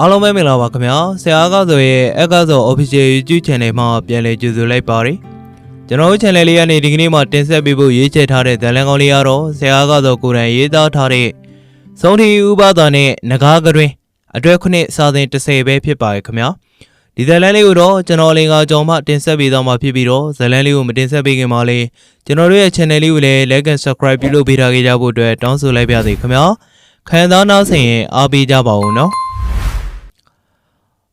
အားလုံးပဲမင်္ဂလာပါခင်ဗျာဆရာကားဆိုရဲ့အကားဆို official YouTube channel မှာပြန်လည်ကြိုဆိုလိုက်ပါတယ်ကျွန်တော်တို့ channel လေးကနေဒီကနေ့မှတင်ဆက်ပေးဖို့ရွေးချယ်ထားတဲ့ဇာတ်လမ်းကောင်းလေးကတော့ဆရာကားဆိုကိုယ်တိုင်ရေးသားထားတဲ့သုံးထီဥပဒါနဲ့ငကားကတွင်အတွဲခုနှစ်စာစဉ်30ပဲဖြစ်ပါရဲ့ခင်ဗျာဒီဇာတ်လမ်းလေးကိုတော့ကျွန်တော်လင်ကကြောင်မှတင်ဆက်ပေးသွားမှာဖြစ်ပြီးတော့ဇာတ်လမ်းလေးကိုမတင်ဆက်ပေးခင်မှာလေးကျွန်တော်တို့ရဲ့ channel လေးကိုလည်း like and subscribe ပြုလုပ်ပေးထားကြကြဖို့အတွက်တောင်းဆိုလိုက်ပါသေးခင်ဗျာ ခံစားနာဆင်ရင်အားပေးကြပါဦးနော်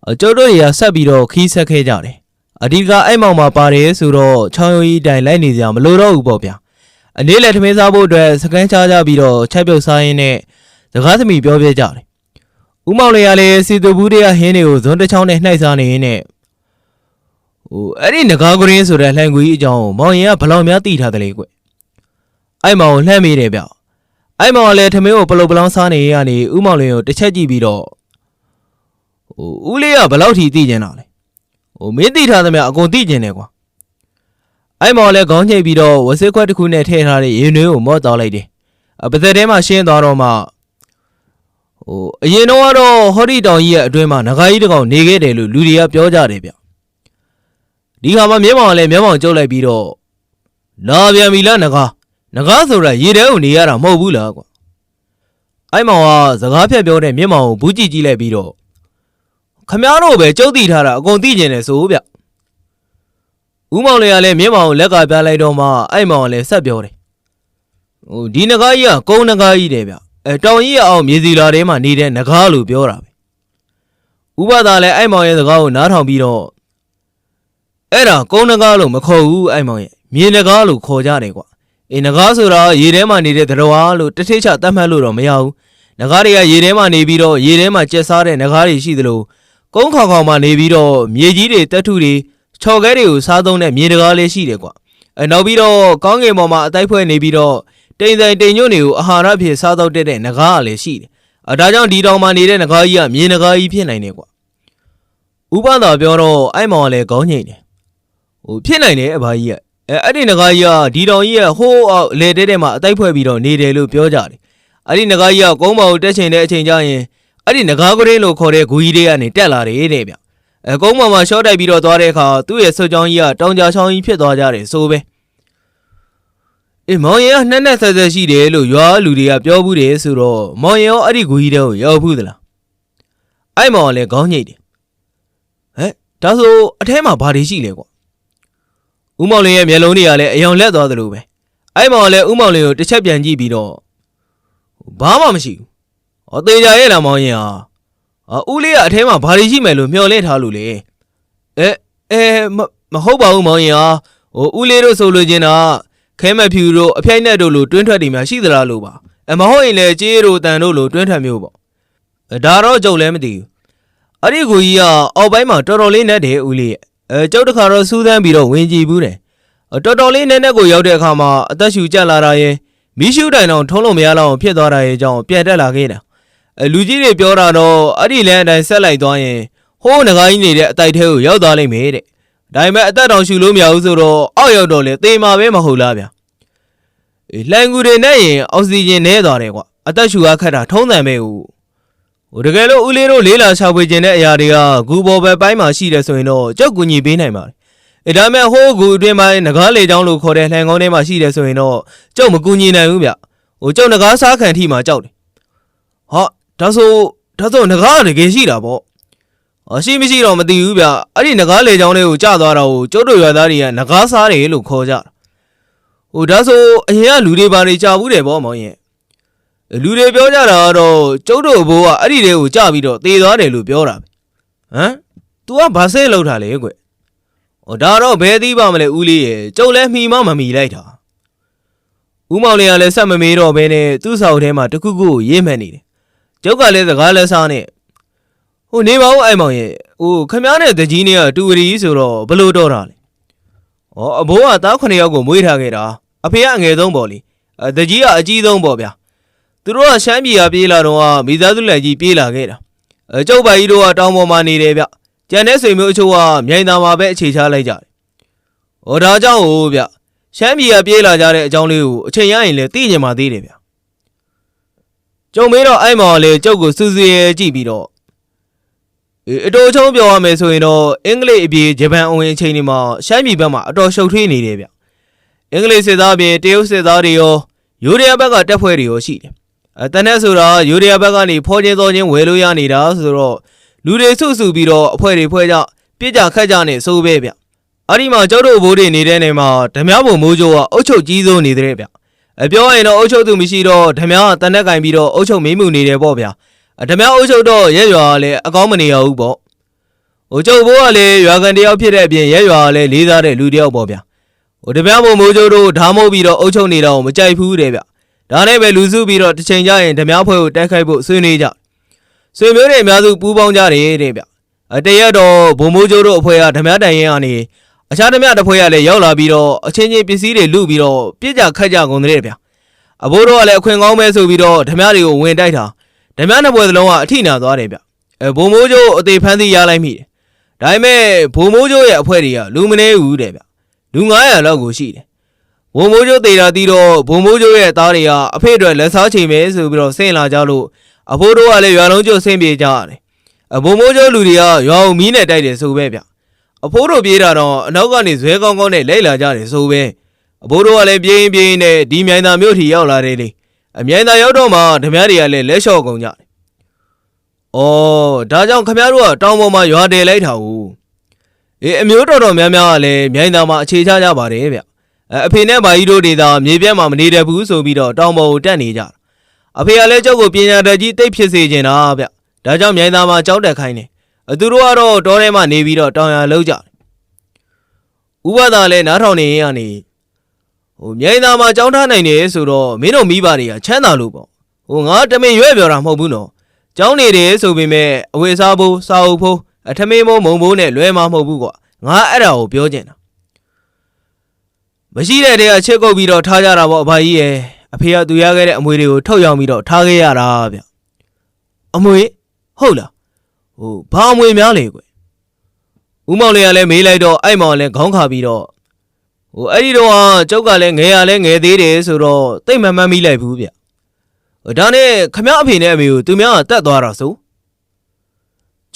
အကျုပ်တို့တွေကဆက်ပြီးတော့ခီးဆက်ခဲ့ကြတယ်အဓိကအဲ့မောင်မှာပါတယ်ဆိုတော့ချောင်းရိုးကြီးတိုင်လိုက်နေကြမလို့တော့ဘူးပေါ့ဗျာအနည်းလက်ထမင်းစားဖို့အတွက်စကန်ချားကြပြီးတော့ချက်ပြုတ်စားရင်းနဲ့စကားသမီးပြောပြကြတယ်ဥမောင်လေးကလည်းစီတူဘူးတွေကဟင်းတွေကိုဇွန်းတစ်ချောင်းနဲ့နှိုက်စားနေရင်းနဲ့ဟိုအဲ့ဒီငကားကရင်းဆိုတဲ့လှန်ကွေးအကြောင်းကိုမောင်ရင်ကဘယ်လောက်များသိထားတယ်လေကွအဲ့မောင်ကိုလှမ်းမိတယ်ဗျ အဲ့မောင်ကလည်းထမင်းကိုပလုတ်ပလောင်းစားနေရကနေဥမောင်လေးကိုတစ်ချက်ကြည့်ပြီးတော့ဟိုဦးလေးကဘယ်လောက်ထိသိကျင်တာလဲဟိုမင်းသိထားသမျှအကုန်သိကျင်တယ်ကွာအဲ့မော်လည်းခေါင်းချိတ်ပြီးတော့ဝစစ်ခွက်တစ်ခုနဲ့ထည့်ထားတဲ့ရေနွေးကိုမော့တောက်လိုက်တယ်အပသက်ထဲမှာရှင်းသွားတော့မှဟိုအရင်တော့ကတော့ဟော်ဒီတောင်ကြီးရဲ့အတွင်းမှာငကားကြီးတစ်ကောင်နေခဲ့တယ်လို့လူတွေကပြောကြတယ်ဗျဒီခါမှာမျက်မှောင်ကလည်းမျက်မှောင်ကျုပ်လိုက်ပြီးတော့လာပြန်ပြီလားငကား ငကားဆိုတာရေထဲကိုနေရတာမဟုတ်ဘူးလားကွာအဲ့မောင်ကစကားဖြတ်ပြောတဲ့မျက်မှောင်ကိုဘူးကြည့်ကြည့်လိုက်ပြီးတော့ခမားတို့ပဲကြုတ်တိထားတာအကုန်သိကျင်တယ်ဆိုဗျဦးမောင်လေးကလည်းမြင်းမောင်ကိုလက်ကပြလိုက်တော့မှအဲ့မောင်ကလည်းဆက်ပြောတယ်ဟိုဒီနဂါးကြီးကကုန်းနဂါးကြီးတယ်ဗျအဲတောင်ကြီးရအောင်မြေစီလာထဲမှာနေတဲ့နဂါးလို့ပြောတာပဲဥပဒါလည်းအဲ့မောင်ရဲ့စကားကိုနားထောင်ပြီးတော့အဲ့ဒါကုန်းနဂါးလို့မခေါ်ဘူးအဲ့မောင်ရဲ့မြေနဂါးလို့ခေါ်ကြတယ်ကွာ အေးနဂါးဆိုတာရေထဲမှာနေတဲ့သတ္တဝါလို့တစ်ထိတ်ချတတ်မှတ်လို့တော့မရဘူးနဂါးတွေကရေထဲမှာနေပြီးတော့ရေထဲမှာကျက်စားတဲ့နဂါးတွေရှိသလိုကုန်းခေါင်ခေါင်မှနေပြီးတော့မြေကြီးတွေတက်ထုတွေချော်ခဲတွေကိုစားသုံးတဲ့မြေတကားလေးရှိတယ်ကွာအဲနောက်ပြီးတော့ကောင်းကင်ပေါ်မှာအတိုက်ဖွဲ့နေပြီးတော့တိမ်ဆိုင်တိမ်ညွန့်တွေကိုအာဟာရဖြစ်စားတော့တဲ့နဂါးကလည်းရှိတယ်အဲဒါကြောင့်ဒီတောင်မှာနေတဲ့နဂါးကြီးကမြေနဂါးကြီးဖြစ်နိုင်တယ်ကွာဥပဒါပြောတော့အဲ့မောင်ကလည်းကောင်းငိမ့်တယ်ဟိုဖြစ်နိုင်တယ်အဘကြီးက အဲအဲ့ဒီနဂါးကြီးကဒီတောင်ကြီးကဟိုးအောက်လေတဲတဲမှာအတိုက်ဖွဲ့ပြီးတော့နေတယ်လို့ပြောကြတယ်အဲ့ဒီနဂါးကြီးကကုန်းပေါ်ကိုတက်ချင်တဲ့အချိန်ကျရင်အဲ့ဒီငကားကလေးလို့ခေါ်တဲ့ဂူကြီးတွေကနေတက်လာတယ်တဲ့ဗျအဲကုန်းပေါ်မှာရှော့တိုက်ပြီးတော့သွားတဲ့အခါသူ့ရဲ့ဆွတ်ချောင်းကြီးကတောင်ကြာချောင်းကြီးဖြစ်သွားကြတယ်ဆိုပဲအေးမောင်ရင်ကနှက်နှက်ဆက်ဆက်ရှိတယ်လို့ရွာလူတွေကပြောဘူးတယ်ဆိုတော့မောင်ရင်ရောအဲ့ဒီဂူကြီးတဲ့ကိုရောက်ဘူးသလားအဲ့မောင်ကလည်းခေါင်းညိတ်တယ်ဟဲ့ဒါဆိုအထဲမှာဘာတွေရှိလဲကွာ ဦးမောင်လင်းရဲ့မျက်လုံးတွေကလည်းအယောင်လက်သွားသလိုပဲအဲ့မောင်ကလည်းဦးမောင်လင်းကိုတစ်ချက်ပြန်ကြည့်ပြီးတော့ဘာမှမရှိဘူး။အော်တေချာရဲ့လားမောင်ရင်ဟာ။အော်ဦးလေးကအထဲမှာဘာတွေရှိမယ်လို့မျှော်လင့်ထားလို့လေ။အဲအဲမမဟုတ်ပါဘူးမောင်ရင်ဟာ။ဟိုဦးလေးတို့ဆိုလိုချင်တာခဲမဖြူတို့အဖိုက်နဲ့တို့လိုတွင်းထွက်တွေများရှိသလားလို့ပါ။အဲမဟုတ်ရင်လေကြေးတို့တန်တို့လိုတွင်းထွက်မျိုးပေါ့။အဲဒါတော့ကြုံလည်းမသိဘူး။အဲ့ဒီကိုကြီးကအောက်ပိုင်းမှာတော်တော်လေးနဲ့တယ်ဦးလေးရဲ့။ အဲကျုပ်တခါတော့စူးစမ်းပြီးတော့ဝင်ကြည့်ဘူးတယ်။အဲတော်တော်လေးနဲ့နဲ့ကိုရောက်တဲ့အခါမှာအသက်ရှူကျက်လာတာရဲ့မီးရှူတိုင်အောင်ထုံးလို့မရတော့အောင်ဖြစ်သွားတာရဲ့အကြောင်းပြန်တက်လာခဲ့တာ။အဲလူကြီးတွေပြောတာတော့အဲ့ဒီလမ်းအတိုင်းဆက်လိုက်သွားရင်ဟိုးငကားကြီးနေတဲ့အတိုက်ထဲကိုရောက်သွားလိမ့်မယ်တဲ့ဒါပေမဲ့အသက်တောင်ရှူလို့မရဘူးဆိုတော့အောက်ရောက်တော့လေသေမှာပဲမဟုတ်လားဗျာအေးလှန်ကူတွေနဲ့ရင်အောက်ဆီဂျင်နဲသွားတယ်ကွာအသက်ရှူရခက်တာထုံးတယ်ပဲဟို ဟိုတကယ်လို့ဦးလေးတို့လေးလာရှာဖွေခြင်းတဲ့အရာတွေကဂူပေါ်ဘက်ပိုင်းမှာရှိတယ်ဆိုရင်တော့ကြောက်ကူညီပေးနိုင်ပါတယ်အဲဒါမဲ့ဟိုးဂူအတွင်းပိုင်းငကားလေချောင်းလို့ခေါ်တဲ့လှန်ကောင်းထဲမှာရှိတယ်ဆိုရင်တော့ကြောက်မကူညီနိုင်ဘူးဗျဟိုကြောက်ငကားစားခံထိမှာကြောက်တယ်ဟာဒါဆိုဒါဆိုငကားကတကယ်ရှိတာပေါ့အရှိမရှိတော့မသိဘူးဗျအဲ့ဒီငကားလေချောင်းလေးကိုကြာသွားတာကိုကျုပ်တို့ရွာသားတွေကငကားစားတယ်လို့ခေါ်ကြတာဟိုဒါဆိုအရင်ကလူတွေဘာတွေကြာဘူးတယ်ပေါ့မောင်ရင် လူတွေပြောကြတာကတော့ကျုပ်တို့အဘိုးကအဲ့ဒီတွေကိုကြာပြီးတော့သေသွားတယ်လို့ပြောတာပဲဟမ် तू ကဘာဆဲလောက်တာလဲကွဟိုဒါတော့ဘယ်သိပါမလဲဦးလေးရဲ့ကျုပ်လည်းမှီမမမီလိုက်တာဦးမောင်လေးကလည်းဆက်မမေးတော့ဘဲနဲ့သူ့ဆောက်ထဲမှာတခုခုကိုရေးမှတ်နေတယ်ကျုပ်ကလည်းစကားလက်စားနဲ့ဟိုနေပါဦးအဲ့မောင်ရဲ့ဟိုခမားနဲ့တကြီးနဲ့ကတူရီဆိုတော့ဘလို့တော့တာလဲဩအဘိုးကသား9ယောက်ကိုမွေးထားခဲ့တာအဖေကအငယ်ဆုံးပေါ့လေအဲတကြီးကအကြီးဆုံးပေါ့ဗျာ သူတို့ကရှမ်းပြည်ကပြေးလာတော့ကမိသားစုလက်ကြီးပြေးလာခဲ့တာအဲကျုပ်ပိုင်ကြီးတို့ကတောင်ပေါ်မှာနေတယ်ဗျကျန်တဲ့ဆွေမျိုးအချို့ကမြိုင်သားမှာပဲအခြေချလိုက်ကြတယ်ဩဒါကြောင့်ဟိုဗျရှမ်းပြည်ကပြေးလာကြတဲ့အကြောင်းလေးကိုအချိန်ရရင်လည်းသိညင်ပါသေးတယ်ဗျကျုံမေးတော့အဲ့မောင်ကလေကျုပ်ကိုစူးစူးရဲကြည့်ပြီးတော့အေးအတော်ချုံးပြောရမယ်ဆိုရင်တော့အင်္ဂလိပ်အပြေဂျပန်အဝင်အချိန်တွေမှာရှမ်းပြည်ဘက်မှာအတော်ရှုပ်ထွေးနေတယ်ဗျအင်္ဂလိပ်စစ်သားအပြင်တရုတ်စစ်သားတွေရောယူရီးယားဘက်ကတပ်ဖွဲ့တွေရောရှိတယ် အဲတနေ့ဆိုတာယူရီးယားဘက်ကနေဖောချင်းသောချင်းဝယ်လို့ရနေတာဆိုတော့လူတွေစုစုပြီးတော့အဖွဲ့တွေဖွဲ့ကြပြစ်ကြခတ်ကြနေဆိုပဲဗျအဲ့ဒီမှာကျုပ်တို့ဘိုးတွေနေတဲ့နေမှာဓမြဘုံမိုးကျိုးကအုတ်ချုပ်ကြီးစိုးနေတဲ့ဗျအပြောရရင်တော့အုတ်ချုပ်သူမရှိတော့ဓမြကတနက်ကင်ပြီးတော့အုတ်ချုပ်မင်းမှုနေတယ်ပေါ့ဗျအဓမြအုတ်ချုပ်တော့ရဲရွာကလည်းအကောင်းမနေရဘူးပေါ့ဟိုကျုပ်ဘိုးကလည်းရွာကန်တယောက်ဖြစ်တဲ့အပြင်ရဲရွာကလည်းလေးစားတဲ့လူတယောက်ပေါ့ဗျဟိုဓမြဘုံမိုးကျိုးတို့ဓာမိုးပြီးတော့အုတ်ချုပ်နေတော့မကြိုက်ဘူးတဲ့ဗျ ဒါနဲ့ပဲလူစုပြီးတော့တစ်ချိန်ကျရင်ဓမြဖွဲ့ကိုတိုက်ခိုက်ဖို့ဆွေးနွေးကြဆွေမျိုးတွေအများစုပူးပေါင်းကြတယ်တဲ့ဗျအတရက်တော့ဘုံမိုးကျိုးတို့အဖွဲ့ကဓမြတိုင်ရင်ကနေအခြားဓမြတစ်ဖွဲ့ကလည်းရောက်လာပြီးတော့အချင်းချင်းပစ္စည်းတွေလူပြီးတော့ပြစ်ကြခတ်ကြကုန်တဲ့ဗျအဘိုးတို့ကလည်းအခွင့်ကောင်းပဲဆိုပြီးတော့ဓမြတွေကိုဝင်တိုက်တာဓမြနှစ်ဖွဲ့စလုံးကအထိနာသွားတယ်ဗျအဲဘုံမိုးကျိုးအသေးဖမ်းသိရလိုက်မိတယ်ဒါပေမဲ့ဘုံမိုးကျိုးရဲ့အဖွဲ့တွေကလူမနေဘူးတဲ့ဗျလူ900လောက်ကိုရှိတယ် ဘုံမိုးကျိုးတေတာတီးတော့ဘုံမိုးကျိုးရဲ့သားတွေကအဖေအတွက်လက်စားချိန်မယ်ဆိုပြီးတော့ဆင်းလာကြလို့အဘိုးတို့ကလည်းရွာလုံးကျိုးဆင်းပြေကြရတယ်အဘုံမိုးကျိုးလူတွေကရွာကိုမီးနဲ့တိုက်တယ်ဆိုပဲဗျအဖိုးတို့ပြေးတာတော့အနောက်ကနေဇွဲကောင်းကောင်းနဲ့လိုက်လာကြတယ်ဆိုပဲအဖိုးတို့ကလည်းပြင်းပြင်းနဲ့ဒီမြိုင်သာမြို့ထီရောက်လာတယ်လေအမြိုင်သာရောက်တော့မှဓမြတွေကလည်းလက်လျှော့ကုန်ကြတယ်။အော်ဒါကြောင့်ခမရတို့ကတောင်ပေါ်မှာရွာတယ်လိုက်တာ ਉ ။အေးအမျိုးတော်တော်များများကလည်းမြိုင်သာမှာအခြေချကြပါတယ်ဗျ။ အဲအဖေနဲ့မာကြီးတို့တွေသာမြေပြက်မှာမနေတတ်ဘူးဆိုပြီးတော့တောင်ပေါ်ကိုတက်နေကြတာ။အဖေကလည်းကြောက်ကိုပညာတတ်ကြီးတိတ်ဖြစ်စေချင်တာဗျ။ဒါကြောင့်မြိုင်သာမှာကြောက်တက်ခိုင်းတယ်။အသူတို့ကတော့တောထဲမှာနေပြီးတော့တောင်ရလောက်ကြတယ်။ဥပဒါလည်းနားထောင်နေရင်ကနေဟိုမြိန်သားမှာကြောင်းထားနိုင်တယ်ဆိုတော့မင်းတို့မိဘတွေကချမ်းသာလို့ပေါ့။ဟိုငါတမင်ရွဲ့ပြောတာမဟုတ်ဘူးနော်။ကြောင်းနေတယ်ဆိုပေမဲ့အဝေစားဖို့စာအုပ်ဖို့အထမင်းမိုးမုံမိုးနဲ့လွဲမှာမဟုတ်ဘူးကွာ။ငါအဲ့ဒါကိုပြောချင်တာ။ မရှိတဲ့တည်းကချစ်ကုတ်ပြီးတော့ထားကြတာပေါ့အဖကြီးရဲ့အဖေကသူရခဲ့တဲ့အမွေတွေကိုထုတ်ရောင်းပြီးတော့ထားခဲ့ရတာဗျ။အမွေဟုတ်လားဟိုဘာအမွေများလဲကွယ်ဦးမောင်လေးကလည်းမေးလိုက်တော့အဲ့မောင်ကလည်းခေါင်းခါပြီးတော့ဟိုအဲ့ဒီတော့ကကျုပ်ကလည်းငယ်ရလဲငယ်သေးတယ်ဆိုတော့တိတ်မမှန်းမိလိုက်ဘူးဗျဟိုဒါနဲ့ခမရအဖေနဲ့အမေကိုသူများကတတ်သွားတာဆို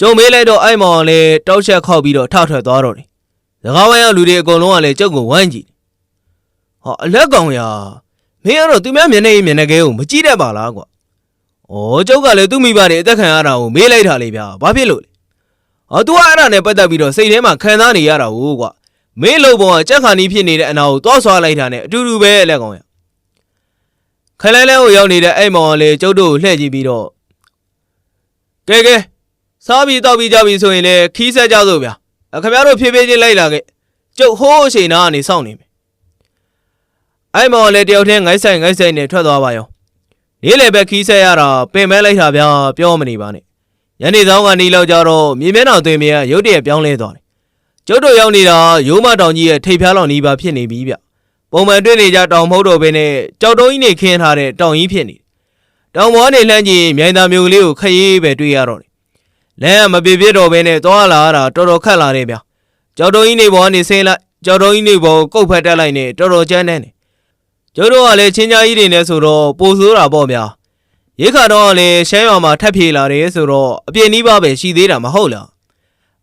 ကျုံမေးလိုက်တော့အဲ့မောင်ကလည်းတောက်ချက်ခောက်ပြီးတော့ထထွက်သွားတော့တယ်စကားဝိုင်းကလူတွေအကုန်လုံးကလည်းကျုပ်ကိုဝိုင်းကြည့်တယ် ဟောအလက်ကောင်ရာမင်းကတော့သူများမျက်နှာကြီးမျက်နှာကဲကိုမကြည့်တတ်ပါလားကွာ။ဩကျုပ်ကလည်းသူ့မိဘတွေအသက်ခံရတာကိုမေးလိုက်တာလေဗျာ။ဘာဖြစ်လို့လဲ။အော် तू ကအဲ့ဒါနဲ့ပတ်သက်ပြီးတော့စိတ်ထဲမှာခံစားနေရတာဟုတ်ကွာ။မင်းလုံပုံကကြက်ခါနီးဖြစ်နေတဲ့အနာကိုသွားဆွာလိုက်တာနဲ့အတူတူပဲလက်ကောင်ရ။ခလဲလဲကိုရောက်နေတဲ့အဲ့မောင်ကလည်းကျုပ်တို့ကိုလှည့်ကြည့်ပြီးတော့ကဲကဲစားပြီးတောက်ပြီးကြပြီဆိုရင်လည်းခီးဆက်ကြစို့ဗျာ။အခမရတို့ဖြည်းဖြည်းချင်းလိုက်လာခဲ့။ကျုပ်ဟိုးအချိန်နာကနေစောင့်နေမယ်။ အဲ့မောင်ကလည်းတယောက်တည်းငိုက်ဆိုင်ငိုက်ဆိုင်နဲ့ထွက်သွားပါရော။နေ့လည်းပဲခီးဆက်ရတာပင်မဲလိုက်တာဗျာပြောမနေပါနဲ့ညနေဆောင်ကနေလောက်ကြတော့မြေမျက်နှာသွင်းမြဲရုတ်တရက်ပြောင်းလဲသွားတယ်ကျုပ်တို့ရောက်နေတာရိုးမတောင်ကြီးရဲ့ထိပ်ဖျားလောင်နီးပါဖြစ်နေပြီဗျပုံမှန်တွေ့နေကြတောင်မဟုတ်တော့ဘဲနဲ့ကြောက်တုံးကြီးနေခင်းထားတဲ့တောင်ကြီးဖြစ်နေတယ်တောင်ပေါ်ကနေလှမ်းကြည့်ရင်မြိုင်သာမျိုးကလေးကိုခရီးပဲတွေ့ရတော့တယ်လမ်းကမပြပြတော့ဘဲနဲ့သွားလာရတာတော်တော်ခက်လာတယ်ဗျကြောက်တုံးကြီးနေပေါ်ကနေဆင်းလိုက်ကြောက်တုံးကြီးနေပေါ်ကိုကုတ်ဖက်တက်လိုက်နေတော်တော်ကြမ်းတမ်းတယ် ကျတို့ကလည်းချင်းကြားကြီးတွေနဲ့ဆိုတော့ပိုဆိုးတာပေါ့ဗျာရိခါတော့ကလည်းရှမ်းရွာမှာထပ်ပြေလာတယ်ဆိုတော့အပြင်းနီးပါပဲရှိသေးတာမဟုတ်လား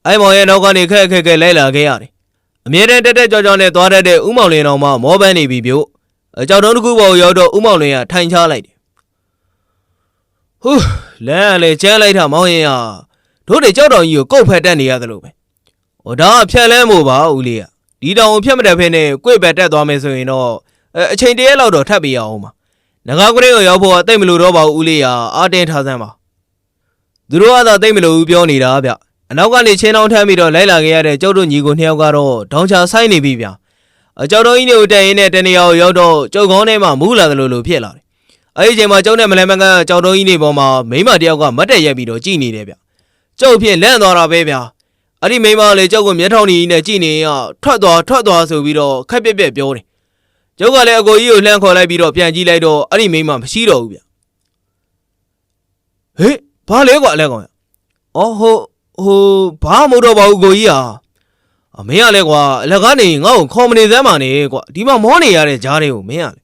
အဲ့မောင်ရဲ့နောက်ကနေခက်ခက်ခက်လိုက်လာခဲ့ရတယ်အမြဲတမ်းတက်တက်ကြောကြောနဲ့သွားတတ်တဲ့ဥမောင်လင်းတော်မှမောပန်းနေပြီပြို့အကြောက်တုံးတစ်ခုပေါ်ကိုရောက်တော့ဥမောင်လင်းကထိုင်ချလိုက်တယ်ဟူးလမ်းကလည်းကျန်းလိုက်တာမောင်ရင်ဟာတို့တွေကြောက်တော်ကြီးကိုကုတ်ဖက်တက်နေရတယ်လို့ပဲဟိုဒါကဖြတ်လန်းမို့ပါဦးလေးကဒီတောင်ကိုဖြတ်မတက်ဖ ೇನೆ ကိုယ့်ဘက်တက်သွားမယ်ဆိုရင်တော့ အဲအချိန်တရက်လောက်တော့ထပ်ပြရအောင်ပါငကားကလေးကိုရောက်ဖို့ကတိတ်မလို့တော့ပါဘူးဦးလေးရာအားတင်းထားစမ်းပါသူတို့ကသာတိတ်မလို့ဘူးပြောနေတာဗျအနောက်ကနေချင်းတောင်းထမ်းပြီးတော့လိုက်လာခဲ့ရတဲ့ကျုပ်တို့ညီကိုနှစ်ယောက်ကတော့ဒေါင်ချာဆိုင်နေပြီဗျအကြောက်တော်ကြီးတွေကိုတက်ရင်းနဲ့တနေရာကိုရောက်တော့ကျုပ်ကောင်းထဲမှာမူးလာတယ်လို့လို့ဖြစ်လာတယ်အဲ့ဒီအချိန်မှာကျုပ်နဲ့မလဲမကန်းကြောက်တော်ကြီးနေပေါ်မှာမိမတယောက်ကမတ်တက်ရက်ပြီးတော့ကြည်နေတယ်ဗျကျုပ်ဖြင့်လန့်သွားတာပဲဗျအဲ့ဒီမိမကလေကျုပ်ကိုမျက်ထောင်ကြီးနဲ့ကြည်နေရင်ထွက်သွားထွက်သွားဆိုပြီးတော့ခက်ပြက်ပြက်ပြောတယ် ကျုပ်ကလည်းအကိုကြီးကိုလှမ်းခေါ်လိုက်ပြီးတော့ပြန်ကြည့်လိုက်တော့အဲ့ဒီမိန်းမမရှိတော့ဘူးဗျဟေးဘာလဲကွာအလဲကောင်ရအော်ဟိုဟိုဘာမှမဟုတ်တော့ပါဘူးကိုကြီးဟာအမင်းကလည်းကွာအလကနေငါ့ကိုခေါ်မနေစမ်းပါနဲ့ကွာဒီမှာမောနေရတဲ့ဂျားတွေကိုမင်းကလေ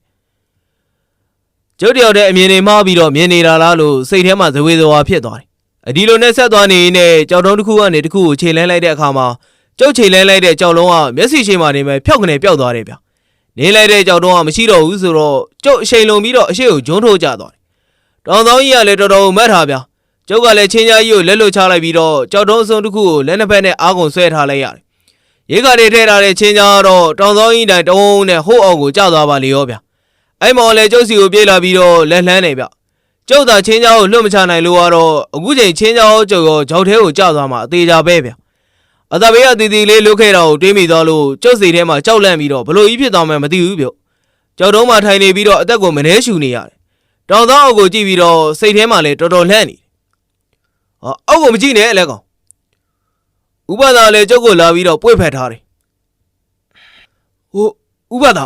ကျကျုပ်တယောက်တည်းအမြင်တွေမှားပြီးတော့မြင်နေတာလားလို့စိတ်ထဲမှာဇဝေဇဝါဖြစ်သွားတယ်အဒီလိုနဲ့ဆက်သွားနေရင်လည်းကြောက်တုံးတစ်ခုကနေတစ်ခုကိုခြေလှမ်းလိုက်တဲ့အခါမှာကျုပ်ခြေလှမ်းလိုက်တဲ့ကြောက်လုံးကမျက်စိရှိမှနေမဲ့ဖြောက်ကနေပျောက်သွားတယ်ဗျ နေလိုက်တဲ့ကြောက်တုံးကမရှိတော့ဘူးဆိုတော့ကျုပ်အချိန်လုံးပြီးတော့အရှိကိုဂျွန်းထိုးကြသွားတယ်တောင်သောကြီးကလည်းတော်တော်မတ်ထားဗျကျုပ်ကလည်းချင်းကြားကြီးကိုလက်လွတ်ချလိုက်ပြီးတော့ကြောက်တုံးအစုံတစ်ခုကိုလက်နှစ်ဖက်နဲ့အားကုန်ဆွဲထားလိုက်ရတယ်ရေခါတွေထဲထားတဲ့ချင်းကြားကတော့တောင်သောကြီးတိုင်တုံးနဲ့ဟိုးအောင်ကိုကျသွားပါလေရောဗျအဲ့မော်လည်းကျုပ်စီကိုပြေးလာပြီးတော့လက်လှမ်းနေဗျကျုပ်သာချင်းချောင်းကိုလွတ်မချနိုင်လို့ကတော့အခုချိန်ချင်းချောင်းကျုပ်ရောဂျောက်ထဲကိုကြောက်သွားမှအသေးကြပဲဗျ အသာဘေးကတီတီလေးလုတ်ခဲ့တာကိုတွေးမိသွားလို့ကျုပ်စိတ်ထဲမှာကြောက်လန့်ပြီးတော့ဘလို့ကြီးဖြစ်သွားမှမသိဘူးဗျကြောက်တုံးမှထိုင်နေပြီးတော့အသက်ကိုမနှဲရှူနေရတယ်တောင်သားအုပ်ကိုကြည့်ပြီးတော့စိတ်ထဲမှာလည်းတော်တော်လှန့်နေတယ်ဟောအောက်ကိုမကြည့်နဲ့အလက်ကောင်ဥပဒါလည်းကျုပ်ကိုလာပြီးတော့ပွေ့ဖက်ထားတယ်ဟိုဥပဒါ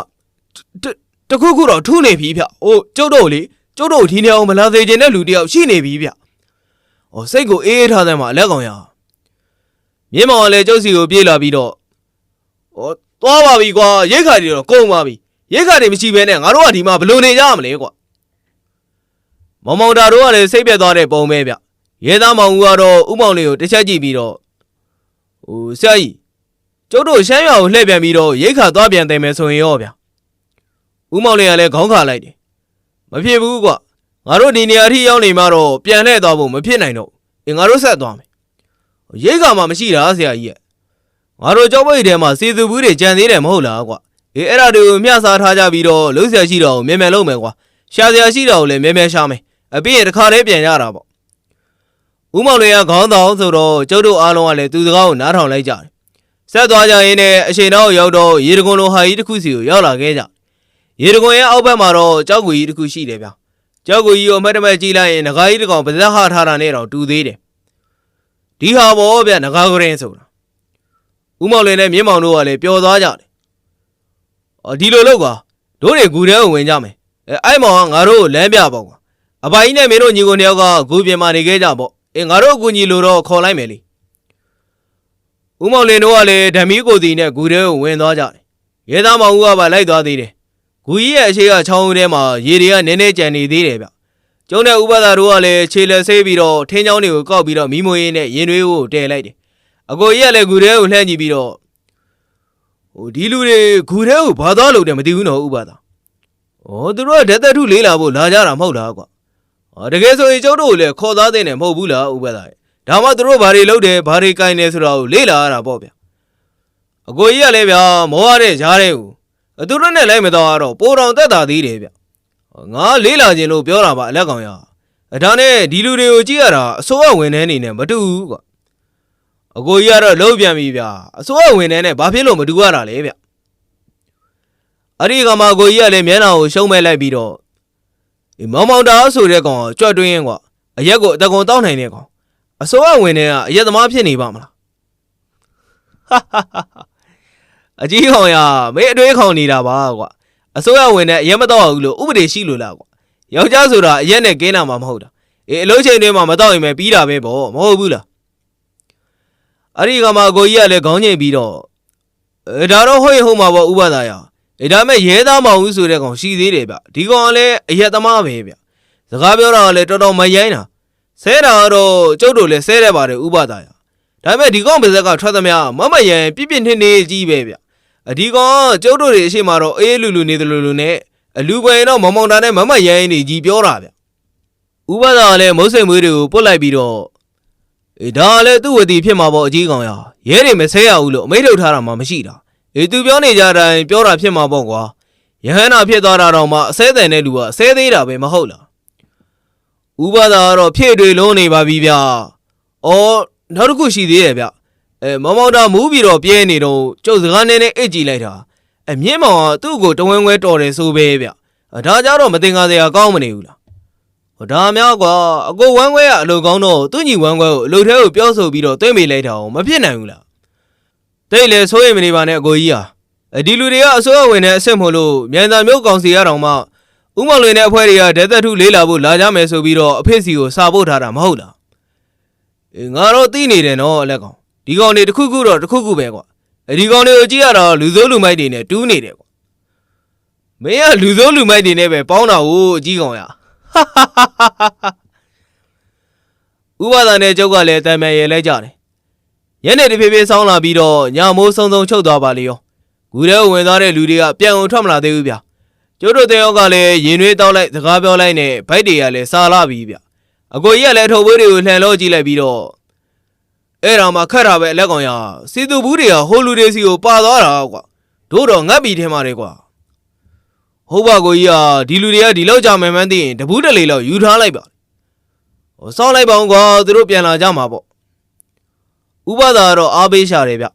တတခုခုတော့ထူးနေပြီဗျဟိုကျုပ်တို့လေကျုပ်တို့ဒီနေအောင်မလာသေးခြင်းတဲ့လူတယောက်ရှိနေပြီဗျ။ဩစိတ်ကိုအေးအေးထားတယ်မှာလက်ကောင်ရ။ မြင်းမောင်ကလည်းကျုပ်စီကိုပြေးလာပြီးတော့ဩသွားပါပြီကွာရိတ်ခါတွေတော့ကုန်ပါပြီ။ရိတ်ခါတွေမရှိဘဲနဲ့ငါတို့ကဒီမှာဘယ်လိုနေကြမလဲကွာ။မောင်မောင်တာတို့ကလည်းစိတ်ပြတ်သွားတဲ့ပုံပဲဗျ။ရဲသားမောင်ဦးကတော့ဥမောင်လေးကိုတစ်ချက်ကြည့်ပြီးတော့ဟိုဆရာကြီးကျုပ်တို့ရှမ်းရွာကိုလှည့်ပြန်ပြီးတော့ရိတ်ခါသွားပြန်တယ်မယ်ဆိုရင်ရောဗျ။ဥမောင်လေးကလည်းခေါင်းခါလိုက်တယ်မဖြစ်ဘူးကွာငါတို့ဒီနေရာထိရောက်နေမှတော့ပြန်လှည့်သွားဖို့မဖြစ်နိုင်တော့ဘူးအင်းငါတို့ဆက်သွားမယ် ရိတ်ကမှမရှိတာဆရာကြီးရဲ့ငါတို့ကြောက်ပိတ်ထဲမှာစီသူဘူးတွေကြံသေးတယ်မဟုတ်လားကွာအေးအဲ့ဒါတွေကိုမျှစားထားကြပြီးတော့လှုပ်ရှားရှိတော့မြဲမြဲလုပ်မယ်ကွာရှာစရာရှိတော့လည်းမြဲမြဲရှာမယ်အပြင်တခါတည်းပြန်ရတာပေါ့ဦးမောင်လေးကခေါင်းဆောင်ဆိုတော့ကျုပ်တို့အားလုံးကလည်းသူစကားကိုနားထောင်လိုက်ကြတယ်ဆက်သွားကြရင်လည်းအချိန်တော့ရောက်တော့ရေတကွန်လိုဟာကြီးတစ်ခုစီကိုရောက်လာခဲ့ကြရေတကွန်ရဲ့အောက်ဘက်မှာတော့ကြောက်ကူကြီးတစ်ခုရှိတယ်ဗျ။ကြောက်ကူကြီးကိုအမတ်တမဲ့ကြည့်လိုက်ရင်ငကားကြီးတစ်ကောင်ပါဇက်ဟထားတာနဲ့တော့တူသေးတယ်။ ဒီဟာဘောဗျငကားကရင်ဆိုတာ။ဦးမောင်လင်းနဲ့မြင်းမောင်တို့ကလည်းပျော်သွားကြတယ်။အော်ဒီလိုလောက်ကွာတို့တွေဂူထဲကိုဝင်ကြမယ်။အဲအဲ့မောင်ကငါတို့ကိုလမ်းပြပေါ့ကွာ။အပိုင်ကြီးနဲ့မင်းတို့ညီကိုနှစ်ယောက်ကဂူပြင်မှာနေခဲ့ကြပေါ့။အဲငါတို့အကူညီလို့တော့ခေါ်လိုက်မယ်လေ။ဦးမောင်လင်းတို့ကလည်းဓမီကိုစီနဲ့ဂူထဲကိုဝင်သွားကြတယ်။ရဲသားမောင်ဦးကပါလိုက်သွားသေးတယ်။ဂူကြီးရဲ့အရှိကချောင်းဦးထဲမှာရေတွေကနည်းနည်းကြံနေသေးတယ်ဗျ။ ကျုံးတဲ့ဥပဒါတို့ကလည်းခြေလက်ဆေးပြီးတော့ထင်းချောင်းတွေကိုကောက်ပြီးတော့မီးမွေးရင်းနဲ့ရင်တွေကိုတဲလိုက်တယ်။အကိုကြီးကလည်းဂူထဲကိုလှမ်းကြည့်ပြီးတော့ဟိုဒီလူတွေဂူထဲကိုဘာသွားလို့တယ်မသိဘူးနော်ဥပဒါ။ဩသူတို့ကဓာတ်သက်ထုလေးလာဖို့လာကြတာမဟုတ်လားကွာ။ဩတကယ်ဆိုရင်ကျုပ်တို့ကိုလည်းခေါ်သားတဲ့နဲ့မဟုတ်ဘူးလားဥပဒါ။ဒါမှသူတို့ဘာတွေလုပ်တယ်ဘာတွေကင်တယ်ဆိုတာကိုလေ့လာရတာပေါ့ဗျ။အကိုကြီးကလည်းဗျာမောရတဲ့ရားတဲ့ကိုအသူတို့နဲ့လိုက်မတော့တော့ပိုတော်တက်တာသေးတယ်ဗျ ငါလေးလာခြင်းလို့ပြောတာပါအလက်ကောင်ရအဒါနဲ့ဒီလူတွေကိုကြည့်ရတာအစိုးရဝန်ထမ်းနေနဲ့မတူဘူးကွာအကိုကြီးကတော့လုံးပြန်ပြီဗျအစိုးရဝန်ထမ်းနဲ့ဘာဖြစ်လို့မတူရတာလဲဗျအဲ့ဒီကမှအကိုကြီးကလည်းမျက်နှာကိုရှုံးမဲ့လိုက်ပြီးတော့အေးမောင်မောင်တာဆိုတဲ့ကောင်ကကြွတ်တွင်းရင်ကွာအရက်ကိုအတကုံတောက်နိုင်တဲ့ကောင်အစိုးရဝန်ထမ်းကအရက်သမားဖြစ်နေပါမလားဟာဟာဟာအကြီးကောင်ရမင်းအတွေးခေါင်နေတာပါကွာ အစိုးရဝင်တဲ့အရက်မတော့ဘူးလို့ဥပဒေရှိလို့လားကွာယောက်ျားဆိုတာအရက်နဲ့ကင်းတာမှမဟုတ်တာအေးအလုံးချိန်တွေမှာမတော့ရင်ပဲပြီးတာပဲပေါ့မဟုတ်ဘူးလားအဲ့ဒီကမှအကိုကြီးကလည်းခေါင်းငိတ်ပြီးတော့အဲဒါတော့ဟုတ်ရင်ဟုတ်မှာပေါ့ဥပဒါရအေးဒါမဲ့ရဲသားမအောင်ဘူးဆိုတဲ့ကောင်ရှိသေးတယ်ဗျဒီကောင်ကလည်းအရက်သမားပဲဗျစကားပြောတာကလည်းတော်တော်မရိုင်းတာဆဲတာကတော့ကျုပ်တို့လည်းဆဲရပါတယ်ဥပဒါရဒါပေမဲ့ဒီကောင်ပါဇက်ကထွက်သမျှမမယန်ပြပြနှင်းနေကြီးပဲဗျ အဒီကောင်ကျုပ်တို့တွေအရှိမတော့အေးလူလူနေတယ်လို့လူနဲ့အလူပွေတော့မောင်မောင်တာနဲ့မမရိုင်းနေကြီးပြောတာဗျဥပဒါကလည်းမုတ်စိမ်မွေးတွေကိုပုတ်လိုက်ပြီးတော့အေးဒါကလည်းသူ့ဝတီဖြစ်မှာပေါ့အကြီးကောင်ရရဲတွေမဆဲရဘူးလို့အမိတ်ထုတ်ထားတာမှမရှိတာအေးသူပြောနေကြတိုင်းပြောတာဖြစ်မှာပေါ့ကွာယဟန္တာဖြစ်သွားတာတော့မှအစဲတန်တဲ့လူကအစဲသေးတာပဲမဟုတ်လားဥပဒါကတော့ဖြည့်တွေလုံးနေပါပြီဗျအော်နောက်တစ်ခုရှိသေးတယ်ဗျ အဲမောင်မောင်တာမူးပြီးတော့ပြဲနေတော့ကျုပ်စကားနဲ့နဲ့အိတ်ကြည့်လိုက်တာအမြင့်မောင်ကသူ့ကိုတဝင်းခွဲတော်တယ်ဆိုပဲဗျအဒါကြတော့မတင်ကားစရာကောင်းမနေဘူးလားဟိုဒါများကွာအကိုဝမ်းခွဲကအလိုကောင်းတော့သူ့ညီဝမ်းခွဲကိုအလိုထဲကိုပြောဆိုပြီးတော့တွင်းမိလိုက်တာအောင်မဖြစ်နိုင်ဘူးလားတိတ်လေဆိုရင်မနေပါနဲ့အကိုကြီးဟာအဲဒီလူတွေကအစိုးရဝင်တဲ့အစ်စ်မို့လို့မြန်သာမျိုးကောင်စီရတော်မှဥမောင်လွင်တဲ့အဖွဲ့တွေကဒေသက်ထုလေးလာဖို့လာကြမယ်ဆိုပြီးတော့အဖေစီကိုစာပို့ထားတာမဟုတ်လားအေးငါတော့သိနေတယ်နော်အလက်ကောင် ဒီကောင်တွေတစ်ခုခုတော့တစ်ခုခုပဲကွာအဲဒီကောင်တွေကိုကြည့်ရတော့လူစိုးလူမိုက်တွေနဲ့တူးနေတယ်ကွာမင်းကလူစိုးလူမိုက်တွေနဲ့ပဲပေါင်းတာကိုအကြီးကောင်ရဥပဒါနဲ့ကျုပ်ကလည်းတံမြန်ရဲလိုက်ကြတယ်ညနေတဖြည်းဖြည်းဆောင်းလာပြီးတော့ညမိုးဆုံဆုံချုပ်သွားပါလေရောကူထဲကိုဝင်သွားတဲ့လူတွေကပြန်အောင်ထွက်မလာသေးဘူးဗျကျုပ်တို့တဲ့ယောက်ကလည်းရင်နှွေးတောက်လိုက်စကားပြောလိုက်နဲ့ဗိုက်တွေကလည်းစားလာပြီဗျအကိုကြီးကလည်းအထုပ်ဘွေးတွေကိုလှန်လို့ကြည့်လိုက်ပြီးတော့ အဲ့ဒါမှခက်တာပဲအလက်ကောင်ရစီသူဘူးတွေကဟိုလူတွေစီကိုပါသွားတာကွာတို့တော့ငတ်ပြီထဲမှာလေကွာဟုတ်ပါကိုကြီးอ่ะဒီလူတွေကဒီလောက်ကြာမယ်မှန်းသိရင်တပူးတလေလောက်ယူထားလိုက်ပါဟိုစောင်းလိုက်ပါအောင်ကွာသူတို့ပြန်လာကြမှာပေါ့ဥပဒါကတော့အားပေးရှာတယ်ဗျ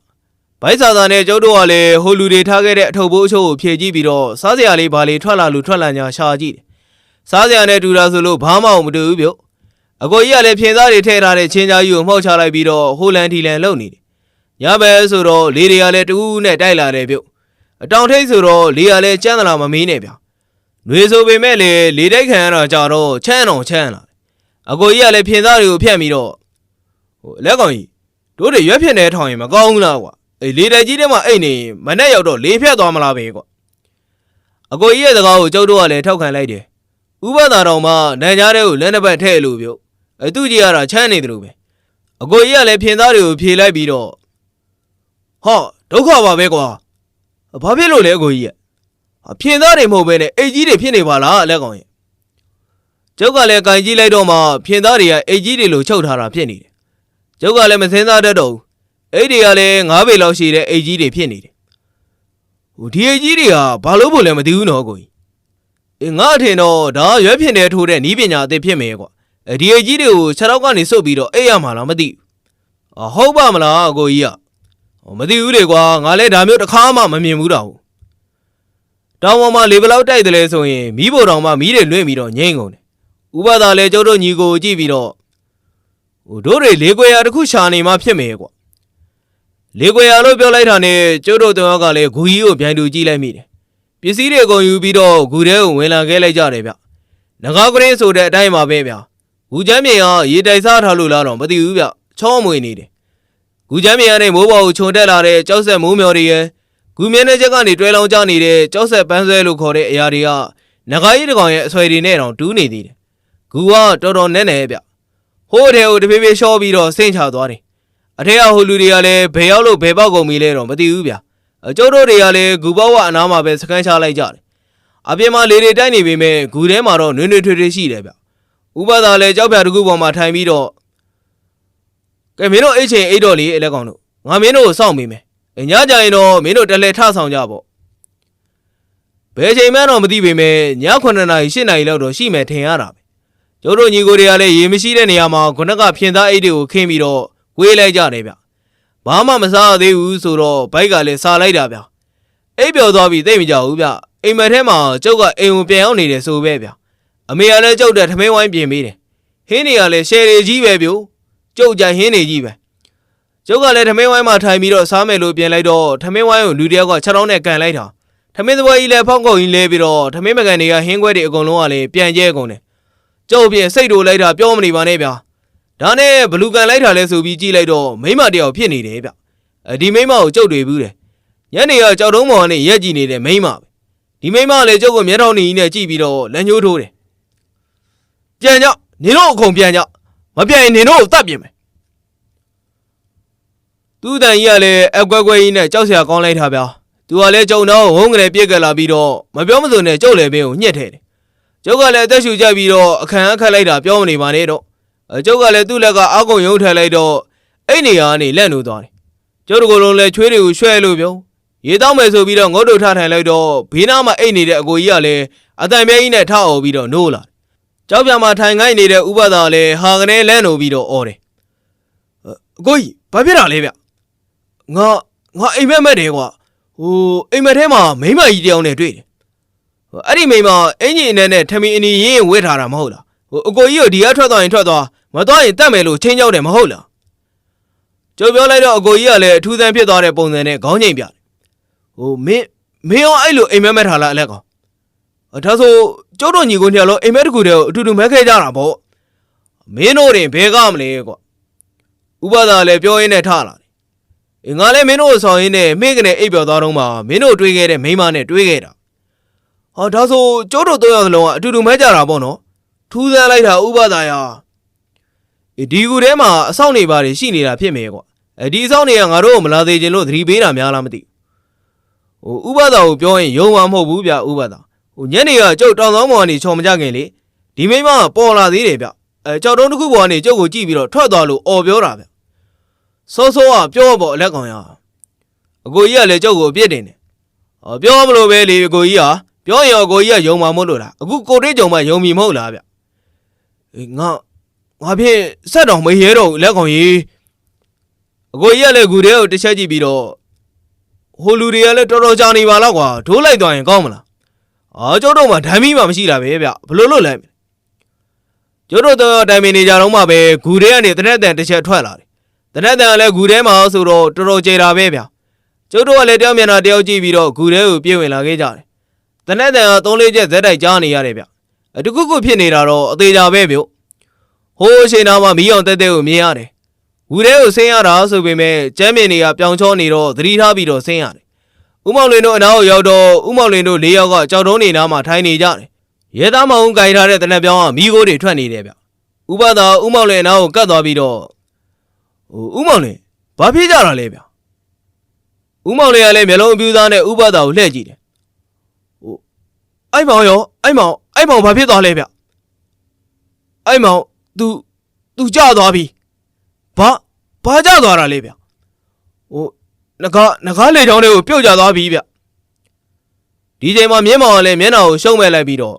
ဘိုက်စာသာနဲ့ကျုပ်တို့ကလည်းဟိုလူတွေထားခဲ့တဲ့အထုပ်ဘိုးအချို့ကိုဖြည့်ကြည့်ပြီးတော့စားစရာလေးဘာလေးထွက်လာလို့ထွက်လာညာရှာကြည့်တယ်စားစရာနဲ့တူတာဆိုလို့ဘာမှမတူဘူးဗျ အကိုကြီးကလည်းဖြင်းသားတွေထည့်ထားတဲ့ချင်းကြားကြီးကိုမှောက်ချလိုက်ပြီးတော့ဟိုလန်ထီလန်လုံနေတယ်ညဘဲဆိုတော့လေတွေကလည်းတူးနဲ့တိုက်လာတယ်ဗျအတောင်ထိတ်ဆိုတော့လေကလည်းကြမ်းသလားမမီးနဲ့ဗျာ။နှွေဆိုပေမဲ့လေလေတိုက်ခံရတာကြတော့ချမ်းအောင်ချမ်းလာတယ်။အကိုကြီးကလည်းဖြင်းသားတွေကိုဖျက်ပြီးတော့ဟိုလက်ကောင်ကြီးတို့တွေရွက်ဖြစ်နေထောင်ရင်မကောင်းဘူးလားကွာ။အေးလေတိုက်ကြီးထဲမှာအိတ်နေရင်မနဲ့ရောက်တော့လေဖြတ်သွားမလားပဲကွာ။အကိုကြီးရဲ့စကားကိုကျုပ်တို့ကလည်းထောက်ခံလိုက်တယ်။ဥပဒါတော်မှနန်ကြားတဲ့ကိုလက်နှစ်ပတ်ထည့်လို့ပြုတ်။ အဲသူကြီးကတာချမ်းနေတယ်လို့ပဲ။အကိုကြီးကလည်းဖြင်းသားတွေကိုဖြေလိုက်ပြီးတော့ဟောဒုက္ခပါပဲကွာ။ဘာဖြစ်လို့လဲအကိုကြီးရဲ့အဖြင်းသားတွေမဟုတ်ပဲနဲ့အိတ်ကြီးတွေဖြစ်နေပါလားအလက်ကောင်ရဲ့ကျုပ်ကလည်းကင်ကြီးလိုက်တော့မှဖြင်းသားတွေကအိတ်ကြီးတွေလိုချုပ်ထားတာဖြစ်နေတယ်ကျုပ်ကလည်းမစင်းသားတတ်တော့ဘူးအိတ်တွေကလည်းငါးပေလောက်ရှိတဲ့အိတ်ကြီးတွေဖြစ်နေတယ်ဟိုဒီအိတ်ကြီးတွေကဘာလို့ဖို့လဲမသိဘူးနော်အကိုကြီးအေးငါအထင်တော့ဒါရွက်ဖြစ်နေထိုးတဲ့နီးပညာအသစ်ဖြစ်မယ်ကွာ အဲဒီအိတ်ကြီးတွေကိုခြေထောက်ကနေစုပ်ပြီးတော့အိတ်ရမှာလားမသိဘူးအဟုတ်ပါမလားအကိုကြီးကဟိုမသိဘူးလေကွာငါလည်းဒါမျိုးတစ်ခါမှမမြင်ဘူးတော့ဘူးတောင်ပေါ်မှာလေဘလောက်တိုက်တယ်လဲဆိုရင်မီးဘိုတောင်မှမီးတွေလွင့်ပြီးတော့ငိမ့်ကုန်တယ်ဥပဒါလည်းကျုပ်တို့ညီကိုကြည့်ပြီးတော့ဟိုတို့တွေလေကွယ်ရာတစ်ခုရှာနေမှဖြစ်မယ်ကွာလေကွယ်ရာလို့ပြောလိုက်တာနဲ့ကျုပ်တို့တောင်ကလည်းဂူကြီးကိုပြန်တူကြည့်လိုက်မိတယ်ပစ္စည်းတွေအကုန်ယူပြီးတော့ဂူထဲကိုဝင်လာခဲ့လိုက်ကြတယ်ဗျငကားကလေးဆိုတဲ့အတိုင်းပါပဲဗျ ဂူချမ်းမြေကရေတိုက်စားထားလို့လားတော့မသိဘူးဗျချောင်းမွေနေတယ်။ဂူချမ်းမြေရတဲ့မိုးပေါ်ကိုခြုံတက်လာတဲ့ကြောက်ဆက်မိုးမျော်တွေရဲ့ဂူမြင်းတဲ့ချက်ကနေတွဲလောင်းကျနေတဲ့ကြောက်ဆက်ပန်းဆွဲလို့ခေါ်တဲ့အရာတွေကငကားကြီးတစ်ကောင်ရဲ့အဆွဲတွေနဲ့တောင်တူးနေသေးတယ်။ဂူကတော်တော်နဲ့နဲ့ဗျ။ဟိုးတဲ့ကိုတဖြည်းဖြည်းရှော့ပြီးတော့ဆင့်ချသွားတယ်။အထက်ကဟိုလူတွေကလည်းဘယ်ရောက်လို့ဘယ်ပေါက်ကုန်ပြီလဲတော့မသိဘူးဗျ။အကျုပ်တို့တွေကလည်းဂူပေါက်ကအနားမှာပဲစကန်းချလိုက်ကြတယ်။အပြင်မှာလေတွေတိုက်နေပေမဲ့ဂူထဲမှာတော့နွေ့နွေ့ထွေးထွေးရှိတယ်ဗျ။ ဥပဒါလည်းကြောက်ပြတစ်ခုပေါ်မှာထိုင်ပြီးတော့ကဲမင်းတို့အိတ်ချိန်အိတ်တော့လေအလက်ကောင်တို့ငါမင်းတို့ကိုစောင့်မိမယ်အညကြရင်တော့မင်းတို့တလဲထဆောင်ကြပေါ့ဘယ်ချိန်မှန်းတော့မသိပေမဲ့ည9နာရီ10နာရီလောက်တော့ရှိမယ်ထင်ရတာပဲကျတို့ညီကိုတွေကလည်းရေမရှိတဲ့နေရာမှာခုနကဖြင်းသားအိတ်တွေကိုခင်းပြီးတော့ဝေးလိုက်ကြတယ်ဗျဘာမှမစားရသေးဘူးဆိုတော့ဘိုက်ကလည်းစားလိုက်တာဗျအိတ်ပျော်သွားပြီးသိမကြဘူးဗျအိမ်မက်ထဲမှာကျုပ်ကအိမ်ကိုပြန်ရောက်နေတယ်ဆိုပဲဗျ အမေကလည်းကျုပ်တဲ့ထမင်းဝိုင်းပြင်ပေးတယ်ဟင်းတွေကလည်းရှယ်ရီကြီးပဲဗျို့ကျုပ်ကြဟင်းနေကြီးပဲကျုပ်ကလည်းထမင်းဝိုင်းမှာထိုင်ပြီးတော့စားမယ်လို့ပြင်လိုက်တော့ထမင်းဝိုင်းကိုလူတစ်ယောက်က6တောင်းနဲ့ကန်လိုက်တာထမင်းသပွဲကြီးလည်းဖောက်ကုန်ကြီးလဲပြီးတော့ထမင်းမကန်တွေကဟင်းခွဲတွေအကုန်လုံးကလည်းပြန်ကျဲကုန်တယ်ကျုပ်ပြင်စိတ်တို့လိုက်တာပြောမနေပါနဲ့ဗျာဒါနဲ့ဘလူကန်လိုက်တာလဲဆိုပြီးကြည့်လိုက်တော့မိမတစ်ယောက်ဖြစ်နေတယ်ဗျအဲဒီမိမကိုကျုပ်တွေ့ဘူးတယ်ညနေကကြောက်တုံးမော်နဲ့ရက်ကြည့်နေတဲ့မိမပဲဒီမိမကလည်းကျုပ်ကိုမျက်ထောင်နေကြီးနဲ့ကြည့်ပြီးတော့လက်ညှိုးထိုးတယ် ပြန်ကြနေတော့အကုန်ပြန်ကြမပြတ်ရင်နင်တို့ကိုတတ်ပြင်မယ်သူ့တန်ကြီးကလည်းအကွက်ကွက်ကြီးနဲ့ကြောက်စရာကောင်းလိုက်တာဗျာသူကလည်းကြုံတော့ဝုန်းကလေးပြက်ကလာပြီးတော့မပြောမစုံနဲ့ကြုတ်လေပင်ကိုညှက်ထဲတယ်ကျုပ်ကလည်းအသက်ရှူကြပြီးတော့အခန်းအခက်လိုက်တာပြောမနေပါနဲ့တော့အကျုပ်ကလည်းသူ့လက်ကအာကုန်ယုံထည့်လိုက်တော့အဲ့နေရာကနေလက်နိုးသွားတယ်ကျုပ်တို့ကလုံးလည်းချွေးတွေကိုရွှဲလို့ပြောရေတောင်းမယ်ဆိုပြီးတော့ငုတ်တုတ်ထထိုင်လိုက်တော့ဘေးနားမှာအိတ်နေတဲ့အကိုကြီးကလည်းအတန်ပြဲကြီးနဲ့ထအော်ပြီးတော့နိုးလာတယ် ကြောက်ပြမှာထိုင်ခိုင်းနေတဲ့ဥပဒါလည်းဟာကနေလန့်လို့ပြီးတော့អော်တယ်အကိုကြီးဘာဖြစ်တာလဲဗျငါငါအိမ်မက်မက်တယ်ကွာဟိုအိမ်မက်ထဲမှာမိန်းမကြီးတယောက်နဲ့တွေ့တယ်အဲ့ဒီမိန်းမအင်ဂျင်အနေနဲ့ထမင်းအနီရင်းရင်ဝှက်ထားတာမဟုတ်လားဟိုအကိုကြီးကိုဒီကထွက်သွားရင်ထွက်သွားမသွားရင်တတ်မယ်လို့ချင်းကြောက်တယ်မဟုတ်လားကျုပ်ပြောလိုက်တော့အကိုကြီးကလည်းအထူးသန်းဖြစ်သွားတဲ့ပုံစံနဲ့ခေါင်းငိမ်ပြတယ်ဟိုမင်းမင်းရောအဲ့လိုအိမ်မက်မက်ထားလားအလက်ကောင်အ ဒါဆိုကျုပ်တို့ညီကိုနှစ်ယောက်လုံးအိမ်မက်တစ်ခုတည်းကိုအတူတူမဲခဲကြတာပေါ့မင်းတို့တင်ဘဲကမလဲကွာဥပဒါလည်းပြောရင်းနဲ့ထလာတယ်အင်းငါလည်းမင်းတို့ကိုဆောင်ရင်းနဲ့မိကနေအိပ်ပျော်သွားတော့မှမင်းတို့တွေ့ခဲ့တဲ့မိန်းမနဲ့တွေ့ခဲ့တာဟောဒါဆိုကျိုးတို့သုံးယောက်စလုံးကအတူတူမဲကြတာပေါ့နော်ထူးဆန်းလိုက်တာဥပဒါယာအေးဒီကူထဲမှာအဆောင်နေပါတယ်ရှိနေတာဖြစ်မယ်ကွာအဲဒီအဆောင်တွေကငါတို့ကိုမလာသေးခြင်းလို့သတိပေးတာများလားမသိဘူးဟိုဥပဒါကိုပြောရင်ယုံမှာမဟုတ်ဘူးဗျဥပဒါ ဟိုညနေကကျုပ်တောင်ဆောင်ပေါ်ကနေချော်မကြခင်လေဒီမိန်းမကပေါ်လာသေးတယ်ဗျအဲကြောက်တုံးတစ်ခုပေါ်ကနေကျုပ်ကိုကြည့်ပြီးတော့ထွက်သွားလို့អော်ပြောတာဗျစောစောကပြောပေါ့အလက်ကောင်ရအကိုကြီးကလည်းကျုပ်ကိုအပြစ်တင်တယ်။အော်ပြောမလို့ပဲလေကိုကြီးဟာပြောရင်ရောကိုကြီးကယုံမှာမဟုတ်လို့လားအခုကိုတိတ်ကြုံမှယုံမီမဟုတ်လားဗျ။အေးငါငါဖြင့်စက်တော်မရဲတော့ဘူးလက်ကောင်ကြီးအကိုကြီးကလည်းဂူထဲကိုတစ်ချက်ကြည့်ပြီးတော့ဟိုလူတွေကလည်းတော်တော်ကြာနေပါတော့ကွာဒိုးလိုက်သွားရင်ကောင်းမလား။ အော်ကျုပ်တို့မှဓာမီမှမရှိတာပဲဗျဘလို့လို့လဲ။ကျုပ်တို့တော့တိုင်ပင်နေကြတော့မှပဲဂူထဲကနေတရက်တန်တစ်ချက်ထွက်လာတယ်။တရက်တန်ကလည်းဂူထဲမှာဆိုတော့တော်တော်ကြေတာပဲဗျ။ကျုပ်တို့ကလည်းတယောက်မျက်နှာတယောက်ကြည့်ပြီးတော့ဂူထဲကိုပြေးဝင်လာခဲ့ကြတယ်။တနက်တန်က3လေးချက်ဇက်တိုက်ကြားနေရတယ်ဗျ။အတခုခုဖြစ်နေတာတော့အသေးကြပဲဗျ။ဟိုးအချိန်နာမှာမီးအောင်တက်တက်ကိုမြင်ရတယ်။ဂူထဲကိုဆင်းရတာဆိုပေမဲ့ကျမ်းမြင်တွေကပြောင်ချောနေတော့သတိထားပြီးတော့ဆင်းရတယ်။ ဥမောင်လင်းတို့အနားကိုရောက်တော့ဥမောင်လင်းတို့၄ယောက်ကကြောက်တုံးနေနားမှာထိုင်နေကြတယ်။ရဲသားမောင်ကိုင်ထားတဲ့တနက်ပြောင်းကမီးခိုးတွေထွက်နေတယ်ဗျ။ဥပဒါဥမောင်လင်းအနားကိုကတ်သွားပြီးတော့ဟိုဥမောင်လင်းဘာဖြစ်ကြတာလဲဗျ။ဦးမောင်လေးကလည်းမျက်လုံးအပြူးသားနဲ့ဥပဒါကိုလှည့်ကြည့်တယ်။ဟိုအဲ့မောင်ရောအဲ့မောင်အဲ့မောင်ဘာဖြစ်သွားလဲဗျ။အဲ့မောင် तू तू ကြသွားပြီ။ဘာဘာကြသွားတာလဲဗျ။ဟို ငကားငကားလေချောင်းလေးကိုပြုတ်ကျသွားပြီဗျ။ဒီချိန်မှာမြင်းမောင်ကလည်းမျက်နှာကိုရှုံးမဲ့လိုက်ပြီးတော့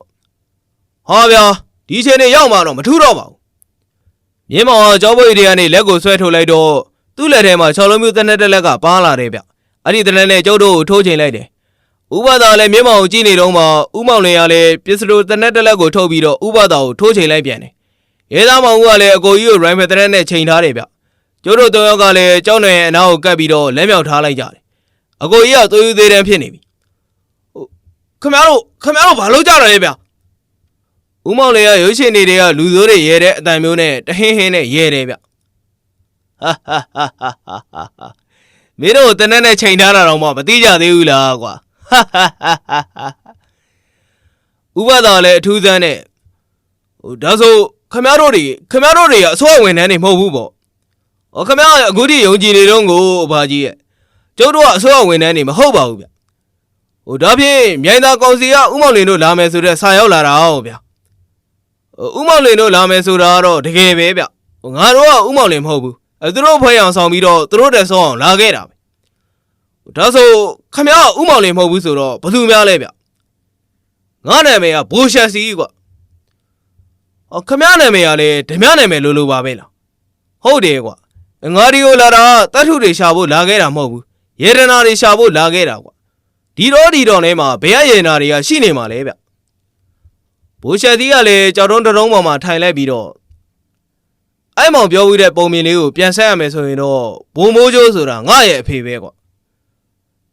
ဟာဗျာဒီချိန်နေရောက်မှတော့မထူတော့ပါဘူး။မြင်းမောင်ကကြောပွေတွေကနေလက်ကိုဆွဲထုတ်လိုက်တော့သူ့လက်ထဲမှာ၆လုံးမျိုးတစ်နက်တစ်လက်ကပါလာတယ်ဗျ။အဲ့ဒီတနက်နဲ့ကျုပ်တို့ကိုထိုးချိန်လိုက်တယ်။ဥပဒါလည်းမျက်မှောင်ကိုကြည့်နေတော့မှဥမောင်လင်ကလည်းပစ္စတိုတနက်တစ်လက်ကိုထုတ်ပြီးတော့ဥပဒါကိုထိုးချိန်လိုက်ပြန်တယ်။ရဲသားမောင်ဦးကလည်းအကိုကြီးကိုရိုင်းဖယ်တနက်နဲ့ချိန်ထားတယ်ဗျ။ ကျုပ်တို့သုံးယောက်ကလည်းကြောက်နေရဲ့အနားကိုကပ်ပြီးတော့လက်မြောက်ထားလိုက်ကြတယ်။အကိုကြီးကသွေးယူသေးတယ်ဖြစ်နေပြီ။ဟုတ်ခမရတို့ခမရတို့ဘာလုပ်ကြတာလဲဗျ။ဥမောင်လင်ကရုပ်ရှင်တွေကလူစိုးတွေရဲတဲ့အတန်မျိုးနဲ့တဟင်းဟင်းနဲ့ရဲတယ်ဗျ။ဟာဟာဟာဟာဟာဟာမင်းတို့တနက်နဲ့ချိန်ထားတာတော့မှမသိကြသေးဘူးလားကွာဥပဒါလည်းအထူးဆန်းနဲ့ဟိုဒါဆိုခမရတို့တွေခမရတို့တွေကအစိုးရဝန်ထမ်းတွေမဟုတ်ဘူးပေါ့ ဟောခမရအခုထိယုံကြည်နေတော့ကိုအဘာကြီးရဲ့ကျုပ်တို့ကအစိုးရဝန်ထမ်းတွေမဟုတ်ပါဘူးဗျဟိုဒါဖြင့်မြိုင်သာကောင်စီကဥမောင်လင်တို့လာမယ်ဆိုတော့စာရောက်လာတာဟုတ်ဗျဟိုဥမောင်လင်တို့လာမယ်ဆိုတာကတော့တကယ်ပဲဗျဟိုငါတို့ကဥမောင်လင်မဟုတ်ဘူးအဲသူတို့ဖွဲ့အောင်ဆောင်ပြီးတော့သူတို့တက်ဆောအောင်လာခဲ့တာပဲဒါဆိုခမရဥမောင်လေးမဟုတ်ဘူးဆိုတော့ဘယ်သူများလဲဗျငါနာမည်ကဘိုးရှက်စီကွာအော်ခမရနာမည်ကလည်းဓမြနာမည်လိုလိုပါပဲလားဟုတ်တယ်ကွာ ငါဒီကိုလာတာတတ်ထုတွေရှာဖို့လာခဲ့တာမဟုတ်ဘူးယေရနာတွေရှာဖို့လာခဲ့တာကွာဒီတော့ဒီတော့ထဲမှာဘယ်ရယေရနာတွေကရှိနေမှာလဲဗျဘိုးရှက်စီကလည်းကြောက်တုံးတစ်တုံးပေါ်မှာထိုင်လိုက်ပြီးတော့အဲ့မောင်ပြောပြီးတဲ့ပုံမြင်လေးကိုပြန်ဆက်ရမယ်ဆိုရင်တော့ဘုံမိုးကျိုးဆိုတာငါရဲ့အဖေပဲကွာ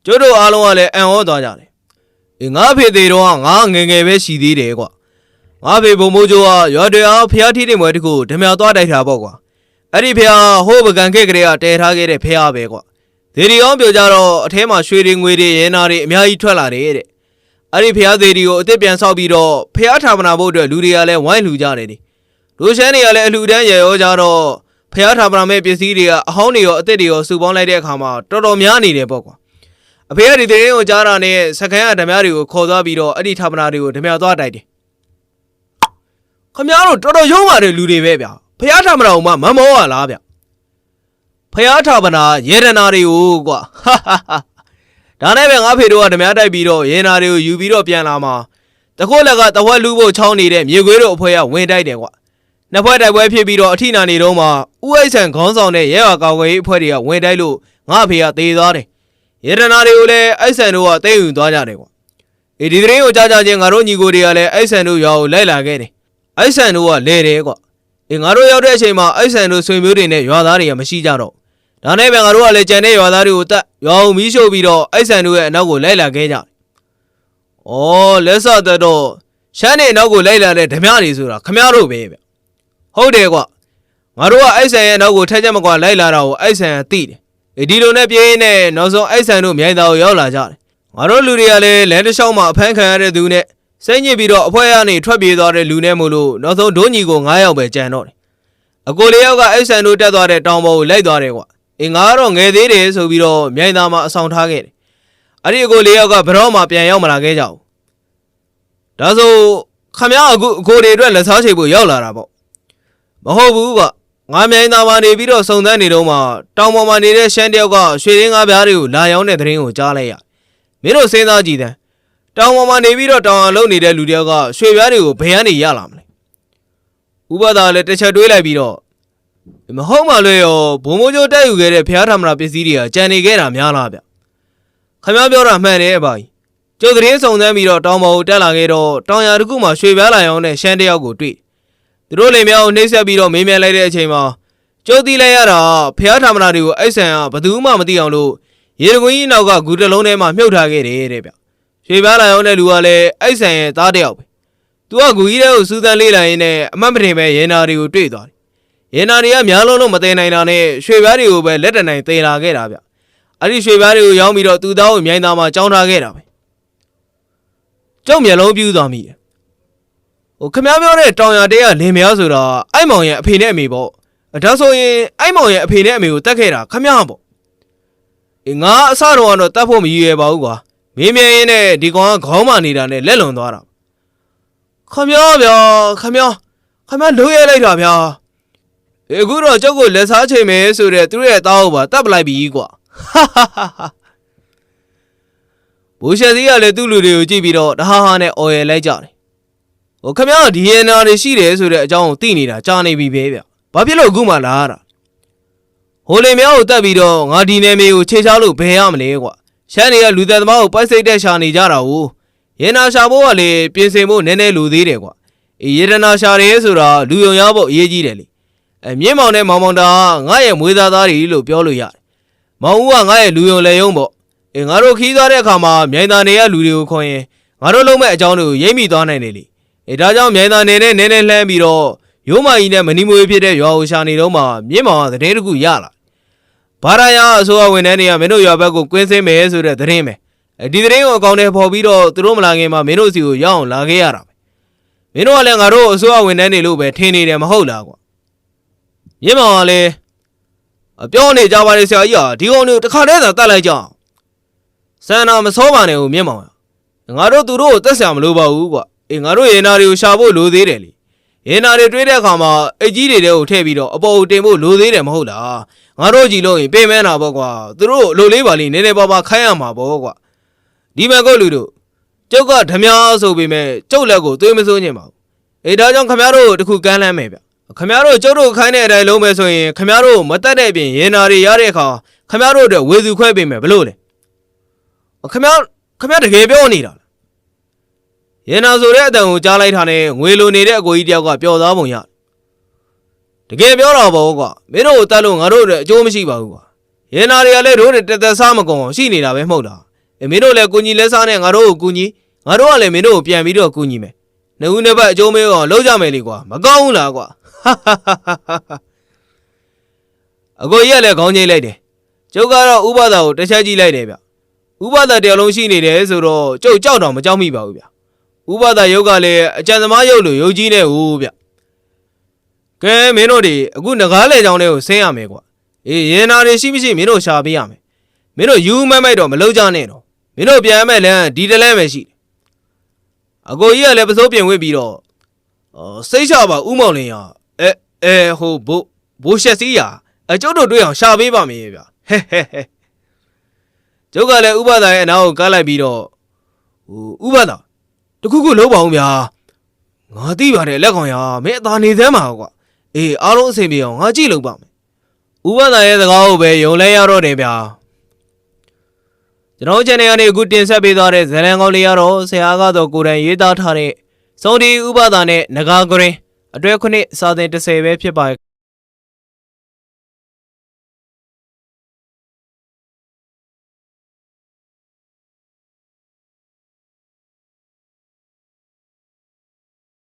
ကျတို့တို့အားလုံးကလည်းအံ့ဩသွားကြတယ်။အေးငါဖေသေးတော့ငါငယ်ငယ်ပဲရှိသေးတယ်ကွာ။ငါဖေဘုံမိုးကျိုးကရွာတွေအားဖျားထီးတဲ့မွဲတစ်ခုဓမြသွားတိုက်တာပေါ့ကွာ။ အဲ့ဒီဖျားဟိုးပကံခဲ့ကလေးကတဲထားခဲ့တဲ့ဖျားပဲကွာ။ဒေဒီအောင်ပြောကြတော့အထဲမှာရွှေတွေငွေတွေရဲနာတွေအများကြီးထွက်လာတယ်တဲ့။အဲ့ဒီဖျားသေးဒီကိုအစ်စ်ပြန်ဆောက်ပြီးတော့ဖျားထာပနာဖို့အတွက်လူတွေကလည်းဝိုင်းလူကြတယ်ဒီ။လူရှမ်းတွေကလည်းအလူတန်းရေရောကြတော့ဖျားထာပနာမဲ့ပစ္စည်းတွေကအဟောင်းတွေရောအစ်စ်တွေရောစုပေါင်းလိုက်တဲ့အခါမှာတော်တော်များနေတယ်ပေါ့ကွာ။အဖေကဒီတဲ့ရင်ကိုကြားတာနဲ့စကန်ကဓမြတွေကိုခေါ်သွားပြီးတော့အဲ့ဒီဌာပနာတွေကိုဓမြသွားတိုက်တယ်ခမများတို့တော်တော်ရုံးပါတယ်လူတွေပဲဗျာ ဖះဌာပနာကိုမှမမောရလားဗျဖះဌာပနာရေရနာတွေကိုကွာဟာဟာဟာဒါနဲ့ပဲငါဖေတို့ကဓမြတိုက်ပြီးတော့ရေနာတွေကိုယူပြီးတော့ပြန်လာမှာတခိုးလက်ကတဝက်လူဖို့ချောင်းနေတဲ့မြေခွေးတို့အဖွဲကဝင်တိုက်တယ်ကွာနှစ်ဖွဲ့တိုက်ပွဲဖြစ်ပြီးတော့အထိနာနေတော့မှဥအိတ်ဆန်ခေါင်းဆောင်တဲ့ရဲဝါကောင်ဝေးအဖွဲ့တွေကဝင်တိုက်လို့ငါဖေကသေသွားတယ်ယေဒနာတွေကိုလည်းအိုက်ဆန်တို့ကတိတ်ယူသွားကြတယ်ကွာအေဒီသတင်းကိုကြားကြချင်းငါတို့ညီကိုတွေကလည်းအိုက်ဆန်တို့ရွာကိုလိုက်လာခဲ့တယ်အိုက်ဆန်တို့ကလဲတယ်ကွာ အေငါတို့ရောက်တဲ့အချိန်မှာအိုက်ဆန်တို့ဆွေမျိုးတွေနဲ့ရွာသားတွေကမရှိကြတော့ဒါနဲ့ပဲငါတို့ကလည်းကြံတဲ့ရွာသားတွေကိုတတ်ရွာကိုမီးရှို့ပြီးတော့အိုက်ဆန်တို့ရဲ့အနောက်ကိုလိုက်လာခဲ့ကြတယ်ဩလက်စသက်တော့ရှမ်းနေအနောက်ကိုလိုက်လာတဲ့ဓမြတွေဆိုတာခမရတို့ပဲဗျဟုတ်တယ်ကွာငါတို့ကအိုက်ဆန်ရဲ့အနောက်ကိုထက်ချက်မကွာလိုက်လာတာကိုအိုက်ဆန်ကသိတယ်အေးဒီလိုနဲ့ပြင်းရင်းနဲ့နောက်ဆုံးအိုက်ဆန်တို့မြိုင်သားကိုရောက်လာကြတယ်ငါတို့လူတွေကလည်းလမ်းတစ်လျှောက်မှာအဖမ်းခံရတဲ့သူနဲ့ စိတ်ညစ်ပြီးတော့အဖွဲကနေထွက်ပြေးသွားတဲ့လူနဲ့မို့လို့နောက်ဆုံးဒုညီကို9ယောက်ပဲကြံတော့တယ်အကိုလေးယောက်ကအဲ့ဆန်တို့တက်သွားတဲ့တောင်ပေါ်ကိုလိုက်သွားတယ်ကွာအင်းငါကတော့ငယ်သေးတယ်ဆိုပြီးတော့မြိုင်သားမှာအဆောင်ထားခဲ့တယ်အဲ့ဒီအကိုလေးယောက်ကဘယ်တော့မှပြန်ရောက်မလာခဲ့ကြဘူးဒါဆိုခမရအခုအကိုတွေအတွက်လက်စားချိန်ဖို့ရောက်လာတာပေါ့မဟုတ်ဘူးကွာငါမြိုင်သားမှာနေပြီးတော့စုံစမ်းနေတော့မှတောင်ပေါ်မှာနေတဲ့ရှမ်းတယောက်ကရွှေရင်းကားပြားတွေကိုလာရောက်တဲ့သတင်းကိုကြားလိုက်ရမင်းတို့စဉ်းစားကြည့်တယ် တောင်ပေါ်မှာနေပြီးတော့တောင်အောင်လုံနေတဲ့လူတယောက်ကရွှေပြားတွေကိုဘယ်ကနေရလာမလဲဥပဒါလည်းတစ်ချက်တွေးလိုက်ပြီးတော့မဟုတ်မှလည်းရောဘုံမိုးကျိုးတက်ယူခဲ့တဲ့ဖျားထမနာပစ္စည်းတွေကကြံနေခဲ့တာများလားဗျခမပြောတာမှန်တယ်ပါကြီးကျုပ်သတင်းစုံစမ်းပြီးတော့တောင်ပေါ်ကိုတက်လာခဲ့တော့တောင်ရတစ်ခုမှာရွှေပြားလာရောက်တဲ့ရှမ်းတယောက်ကိုတွေ့သူတို့လင်မြောက်ကိုနှိမ့်ဆက်ပြီးတော့မေးမြန်းလိုက်တဲ့အချိန်မှာကျုပ်သိလိုက်ရတာဖျားထမနာတွေကိုအိတ်ဆန်ကဘယ်သူမှမသိအောင်လို့ရေတကွင်းကြီးနောက်ကဂူတစ်လုံးထဲမှာမြုပ်ထားခဲ့တယ်တဲ့ဗျ ရွှေပြားလာရောက်တဲ့လူကလည်းအိုက်ဆန်ရဲ့သားတစ်ယောက်ပဲသူကဂူကြီးထဲကိုစူးစမ်းလေးလာရင်းနဲ့အမတ်မတင်ပဲရေနာတွေကိုတွေ့သွားတယ်ရေနာတွေကများလုံးလုံးမသိနိုင်တာနဲ့ရွှေပြားတွေကိုပဲလက်တနိုင်သေလာခဲ့တာဗျအဲ့ဒီရွှေပြားတွေကိုရောင်းပြီးတော့သူ့သားကိုမြိုင်းသားမှာကြောင်းထားခဲ့တာပဲကျုပ်မျက်လုံးပြူးသွားမိတယ်ဟိုခမည်းပြောတဲ့တောင်ရတဲကလင်မယားဆိုတာအိုက်မောင်ရဲ့အဖေနဲ့အမေပေါ့ဒါဆိုရင်အိုက်မောင်ရဲ့အဖေနဲ့အမေကိုတတ်ခဲ့တာခမည်းပေါ့အေးငါအစတော့ကတော့တတ်ဖို့မရည်ရပါဘူးကွာ မင်းမြင်ရင်းနဲ့ဒီကောင်ကခေါင်းမနေတာနဲ့လက်လွန်သွားတာခမရောဗျာခမရောခမလိုးရလိုက်တာဗျာအေးအခုတော့ကျုပ်ကိုလက်စားချိန်မယ်ဆိုတဲ့သူတို့ရဲ့သားကိုပါတတ်ပလိုက်ပြီကွာဟာဟာဟာဟာဘူရှယ်စီကလည်းသူ့လူတွေကိုကြည့်ပြီးတော့တဟားဟာနဲ့အော်ရလိုက်ကြတယ်ဟိုခမရောဒီရနာတွေရှိတယ်ဆိုတဲ့အကြောင်းကိုသိနေတာကြားနေပြီပဲဗျဘာဖြစ်လို့အခုမှလာရတာဟိုလင်များကိုတက်ပြီးတော့ငါဒီနယ်မြေကိုခြေချလို့ဘယ်ရမလဲကွာ ရှမ်းတွေကလူသက်သမားကိုပိုက်စိတ်တက်ရှာနေကြတာ哦ရေနာရှာဖို့ကလေပြင်ဆင်ဖို့နည်းနည်းလူသေးတယ်ကွာအေးရေဒနာရှာတယ်ဆိုတာလူယုံရဖို့အရေးကြီးတယ်လေအဲမြင့်မောင်နဲ့မောင်မောင်တာငါရဲ့မွေးသားသားတွေလို့ပြောလို့ရတယ်မောင်ဦးကငါရဲ့လူယုံလေယုံပေါ့အေးငါတို့ခီးသွားတဲ့အခါမှာမြိုင်သားနေရလူတွေကိုခေါ်ရင်ငါတို့လုံးမဲ့အကြောင်းတွေကိုရိမ့်မိသွားနိုင်တယ်လေအေးဒါကြောင့်မြိုင်သားနေနဲ့နည်းနည်းလှမ်းပြီးတော့ရိုးမာကြီးနဲ့မနီမွေဖြစ်တဲ့ရွာကိုရှာနေတော့မှမြင့်မောင်ကသတင်းတစ်ခုရလာ ဘာရယာအစိုးရဝန်ထမ်းတွေကမင်းတို့ရွာဘက်ကိုကွင်းစင်းမယ်ဆိုတဲ့သတင်းပဲအဲဒီသတင်းကိုအကောင့်ထဲပေါ်ပြီးတော့သူတို့မလာခင်မှာမင်းတို့စီကိုရောက်အောင်လာခဲ့ရတာပဲမင်းတို့ကလည်းငါတို့အစိုးရဝန်ထမ်းတွေလို့ပဲထင်နေတယ်မဟုတ်လားကွာမြင့်မောင်ကလည်းအပြောနေကြပါလေဆရာကြီးဟာဒီကောင်တွေကိုတစ်ခါတည်းသာတတ်လိုက်ကြအောင်စန္နာမစောပါနဲ့ဦးမြင့်မောင်ငါတို့သူတို့ကိုတက်ဆရာမလိုပါဘူးကွာအေးငါတို့ရေနာတွေကိုရှာဖို့လိုသေးတယ်လေ ရေနာတွေတွေးတဲ့အခါမှာအကြီးတွေတဲကိုထည့်ပြီးတော့အပေါ်ကိုတင်ဖို့လိုသေးတယ်မဟုတ်လားငါတို့ကြည်လို့ရင်ပြင်မဲတာပေါ့ကွာသူတို့အလိုလေးပါလေးနည်းနည်းပါးပါးခိုင်းရမှာပေါ့ကွာဒီမဲ့ကုတ်လူတို့ကျုပ်ကဓမြဆိုပေမဲ့ကျုပ်လက်ကိုသွေးမစိုးညင်ပါဘူးအေးဒါကြောင့်ခမရတို့တခုကမ်းလမ်းမယ်ဗျခမရတို့ကျုပ်တို့ခိုင်းတဲ့အတိုင်းလုံးမယ်ဆိုရင်ခမရတို့မတက်တဲ့အပြင်ရေနာတွေရတဲ့အခါခမရတို့အတွက်ဝေစုခွဲပေးမယ်ဘလို့လဲခမရခမရတကယ်ပြောနေတာ လားရေနာဆိုတဲ့အတန်ကိုကြားလိုက်တာနဲ့ငွေလိုနေတဲ့အကိုကြီးတယောက်ကပျော်သားပုံရတကယ်ပြောတာပေါ့ကွာမင်းတို့ကိုတတ်လို့ငါတို့အတွက်အကျိုးမရှိပါဘူးကွာရေနာတွေကလည်းတို့တွေတက်တက်စားမကုန်အောင်ရှိနေတာပဲမဟုတ်လားအဲမင်းတို့လည်းကုညီလဲစားနဲ့ငါတို့ကိုကုညီငါတို့ကလည်းမင်းတို့ကိုပြန်ပြီးတော့ကုညီမယ်နှုတ်နှစ်ပတ်အကျိုးမေးအောင်လုပ်ကြမယ်လေကွာမကောင်းဘူးလားကွာအကိုကြီးကလည်းခေါင်းငိမ့်လိုက်တယ်ကျုပ်ကတော့ဥပဒါကိုတစ်ချက်ကြည့်လိုက်တယ်ဗျဥပဒါတရားလုံးရှိနေတယ်ဆိုတော့ကျုပ်ကြောက်တော့မကြောက်မိပါဘူးဗျ ဥပဒါယုတ်ကလည်းအကြံသမားယုတ်လို့ယုတ်ကြီးနေဟုတ်ဗျကဲမင်းတို့တွေအခုငကားလေချောင်းလေးကိုဆင်းရမယ်ကွာအေးရင်နာတွေရှိမရှိမင်းတို့ရှာပေးရမယ်မင်းတို့ယူမိုက်မိုက်တော့မလုံးကြနဲ့တော့မင်းတို့ပြန်မဲ့လမ်းဒီတလန်းပဲရှိတယ်အကိုကြီးကလည်းပစိုးပြင်ဝစ်ပြီးတော့အော်စိတ်ချပါဥမောင်လင်းရအဲအဲဟိုဘိုးဘိုးရှက်စီးရအကျုပ်တို့တွေ့အောင်ရှာပေးပါမယ်ဗျာဟဲဟဲဟဲကျုပ်ကလည်းဥပဒါရဲ့အနာကိုကားလိုက်ပြီးတော့ဟိုဥပဒါ တခုခုလုံးပါအောင်ဗျာငါသိပါတယ်လက်ကောင်ရမင်းအသာနေသမ်းပါကွာအေးအားလုံးအဆင်ပြေအောင်ငါကြည့်လို့ပါမယ်။ဥပဒါရဲ့စကားကိုပဲယုံလဲရတော့တယ်ဗျာ။ကျွန်တော် channel ကနေအခုတင်ဆက်ပေးသွားတဲ့ဇလန်ကောင်းလေးရတော့ဆရာကတော့ကိုယ်တိုင်ရေးသားထားတဲ့စုံဒီဥပဒါနဲ့နဂါဂရင်အတွဲခုနှစ်စာသင်30ပဲဖြစ်ပါ